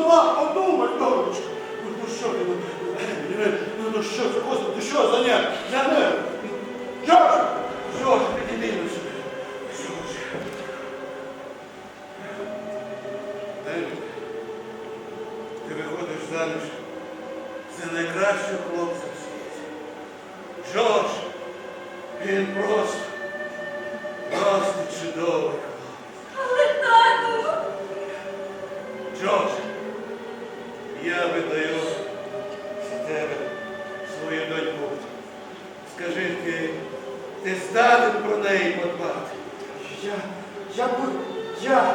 дома подумай, мальдовичку. Ну, ну, що ти, ну, ну, ну, ну що, господи, що за нерв? Я не. Жорж! Жорж, ти дивишся. Ти виходиш заміж за найкращого хлопця в світі. Джордж, він просто. я видаю з тебе свою доньку. Скажи ти, ти здатен про неї подбати. Я, я, буду, я.